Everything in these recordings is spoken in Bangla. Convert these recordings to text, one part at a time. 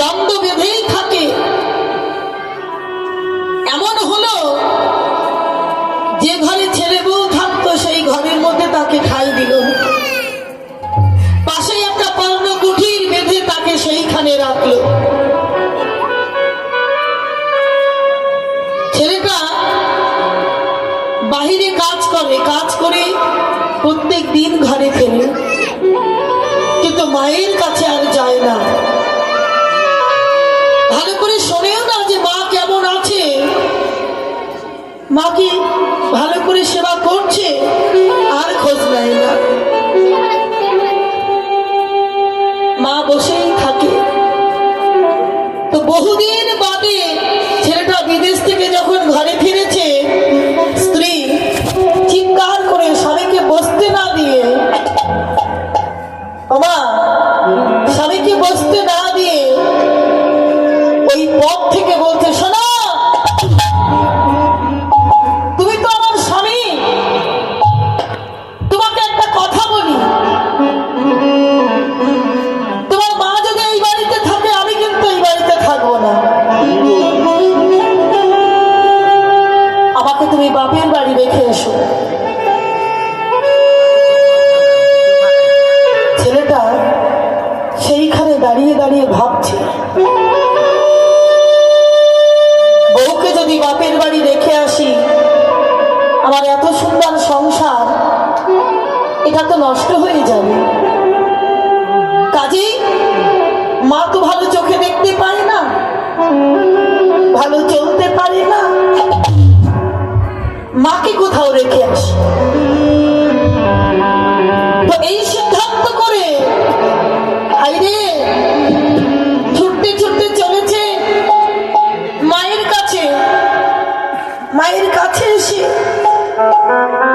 দ্বন্দ্ব বেঁধেই থাকে। এমন হলো, যে ঘরে ছেলে বউ থাকতো, সেই ঘরের মধ্যে তাকে ঠাই দিল। পাশেই একটা পর্ণ কুঠির বেঁধে তাকে সেইখানে রাখল। ছেলেটা বাহিরে কাজ করে কাজ করে প্রত্যেক দিন ঘরে মা কি বাপের বাড়ি রেখে এসো ছেলেটা সেইখানে দাঁড়িয়ে দাঁড়িয়ে ভাবছে, বউকে যদি বাপের বাড়ি রেখে আসি, আমার এত সুন্দর সংসার, এটা তো নষ্ট হয়ে যাবে। কাজেই মা তো ভালো চোখে দেখতে পারে না, ভালো চলতে পারে না। মাকে কোথাও রেখে আসি। তো এই সিদ্ধান্ত করে আইরে, ছুটতে ছুটতে চলেছে মায়ের কাছে। মায়ের কাছে এসে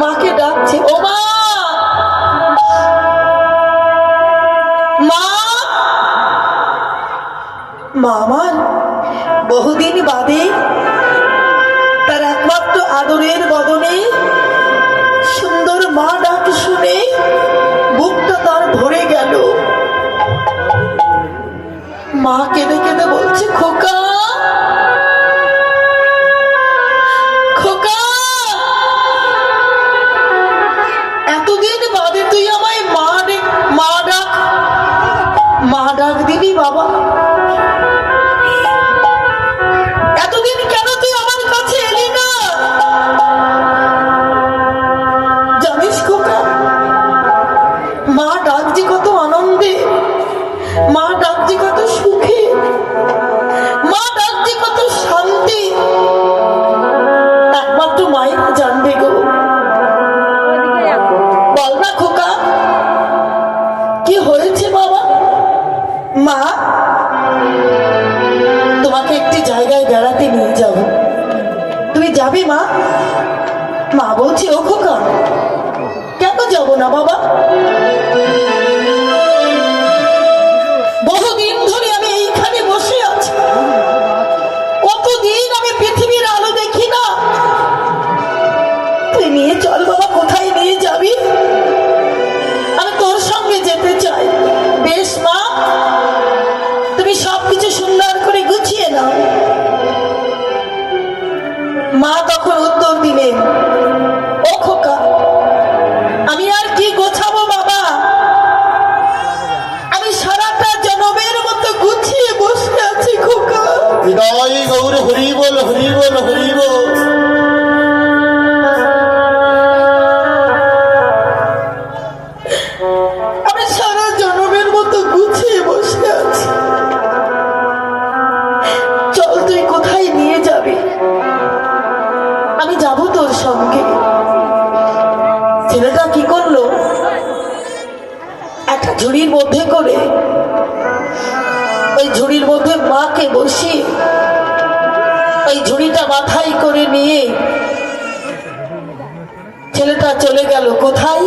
মাকে ডাকছে, ও মা! মা! মা আমার বহুদিন বাদে তার একমাত্র আদরের মা কেঁদে কেঁদে বলছে খোকা। যাবে মা? মা বলছে ও খোকা কেন যাব না বাবা? ছেলেটা কি করল? একটা ঝুড়ির মধ্যে করে ওই ঝুড়ির মধ্যে মাকে বসিয়ে ওই ঝুড়িটা মাথায় করে নিয়ে ছেলেটা চলে গেল। কোথায়?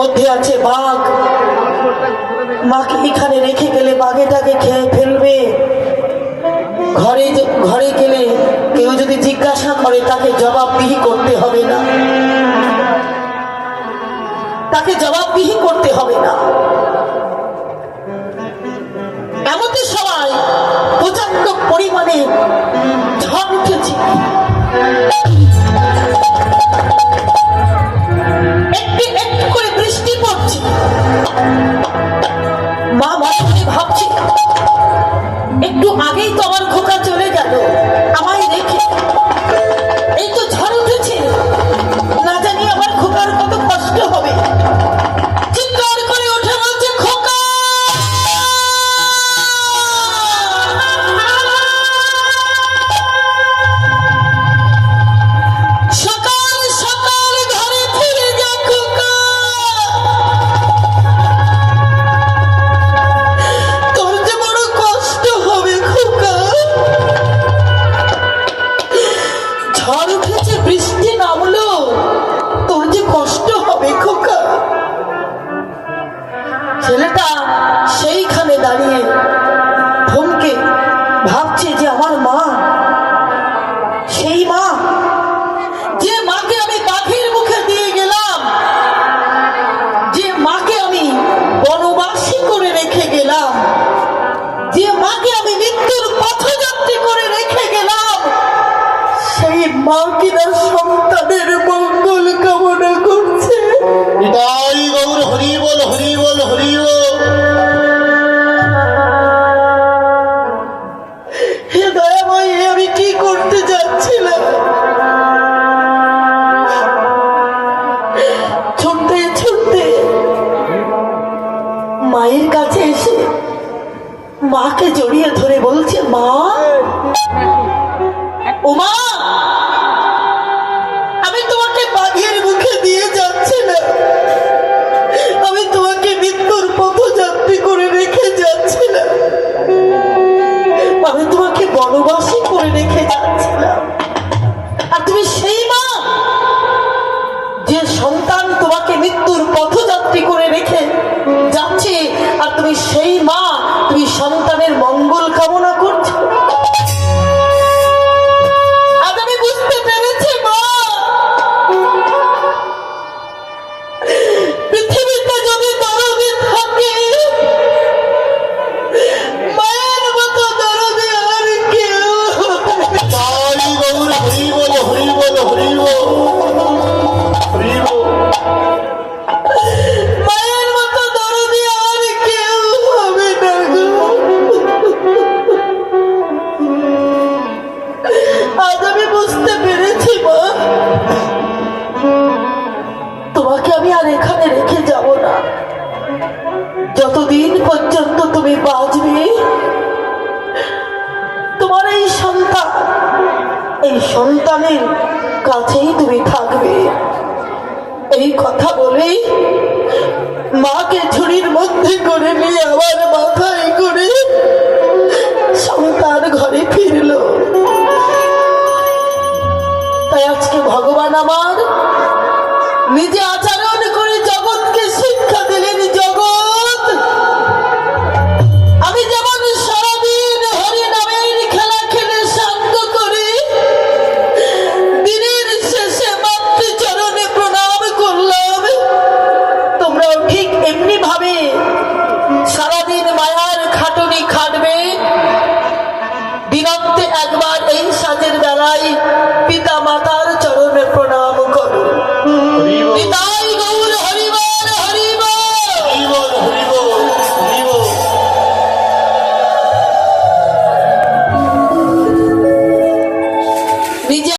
মধ্যে আছে বাঘ। মাকে এখানে রেখে গেলে বাঘে তাকে খেয়ে ফেলবে। ঘরে ঘরে গেলে কেউ যদি জিজ্ঞাসা করে, তাকে জবাবদিহি করতে হবে না। তাকে জবাবদিহি করতে হবে না। নিতাই গৌর, হরি বল হরি বল, হরি ছুটতে ছুটতে মায়ের কাছে এসে মাকে জড়িয়ে ধরে বলছে, মা, ও মা প্রাণের কাছেই তুমি থাকবে। এই কথা বলেই মাকে ঝুড়ির মধ্যে করে নিয়ে আবার মাথায় করে সন্তান ঘরে ফিরল। তাই আজকে ভগবান আমার নিজে আচার বেলায়